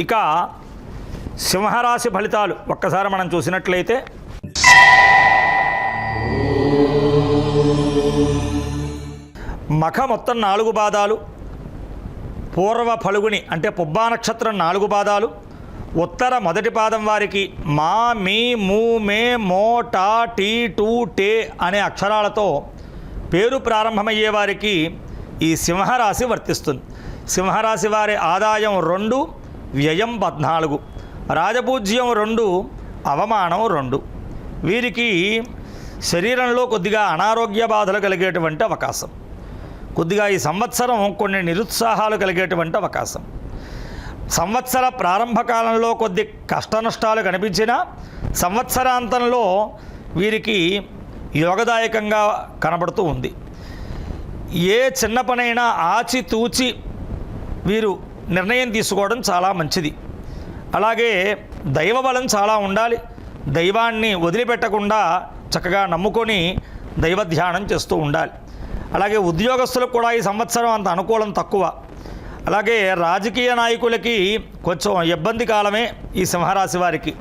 ఇక సింహరాశి ఫలితాలు ఒక్కసారి మనం చూసినట్లయితే మఖ మొత్తం నాలుగు పాదాలు పూర్వ ఫలుగుని అంటే పుబ్బా నక్షత్రం నాలుగు పాదాలు ఉత్తర మొదటి పాదం వారికి మా మీ మూ మే మో టా టీ టూ టే అనే అక్షరాలతో పేరు ప్రారంభమయ్యే వారికి ఈ సింహరాశి వర్తిస్తుంది. సింహరాశి వారి ఆదాయం రెండు వ్యయం పద్నాలుగు. రాజపూజ్యం రెండు అవమానం రెండు. వీరికి శరీరంలో కొద్దిగా అనారోగ్య బాధలు కలిగేటువంటి అవకాశం. కొద్దిగా ఈ సంవత్సరం కొన్ని నిరుత్సాహాలు కలిగేటువంటి అవకాశం. సంవత్సర ప్రారంభ కాలంలో కొద్ది కష్టనష్టాలు కనిపించినా సంవత్సరాంతంలో వీరికి యోగదాయకంగా కనబడుతూ ఉంది. ఏ చిన్న పనైనా ఆచితూచి వీరు నిర్ణయం తీసుకోవడం చాలా మంచిది. అలాగే దైవబలం చాలా ఉండాలి. దైవాన్ని వదిలిపెట్టకుండా చక్కగా నమ్ముకొని దైవ ధ్యానం చేస్తూ ఉండాలి. అలాగే ఉద్యోగస్తులకు కూడా ఈ సంవత్సరం అంత అనుకూలం తక్కువ. అలాగే రాజకీయ నాయకులకి కొంచెం ఇబ్బంది కాలమే ఈ సింహరాశి వారికి.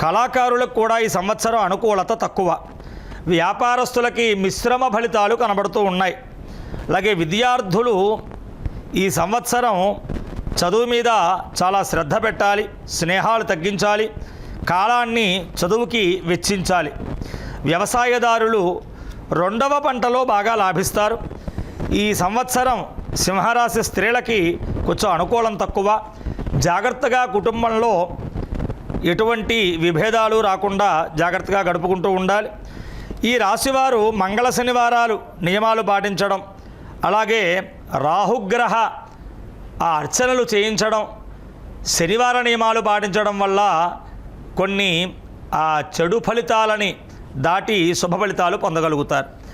కళాకారులకు కూడా ఈ సంవత్సరం అనుకూలత తక్కువ. వ్యాపారస్తులకి మిశ్రమ ఫలితాలు కనబడుతూ ఉన్నాయి. అలాగే విద్యార్థులు ఈ సంవత్సరం చదువు మీద చాలా శ్రద్ధ పెట్టాలి స్నేహాలు తగ్గించాలి కాలాన్ని చదువుకి వెచ్చించాలి. వ్యవసాయదారులు రెండవ పంటలో బాగా లాభిస్తారు. ఈ సంవత్సరం సింహరాశి స్త్రీలకి కొంచెం అనుకూలం తక్కువ. జాగ్రత్తగా కుటుంబంలో ఎటువంటి విభేదాలు రాకుండా జాగ్రత్తగా గడుపుకుంటూ ఉండాలి. ఈ రాశివారు మంగళ శనివారాలు నియమాలు పాటించడం. అలాగే రాహుగ్రహ ఆ అర్చనలు చేయించడం శనివార నియమాలు పాటించడం వల్ల కొన్ని ఆ చెడు ఫలితాలని దాటి శుభ ఫలితాలు పొందగలుగుతారు.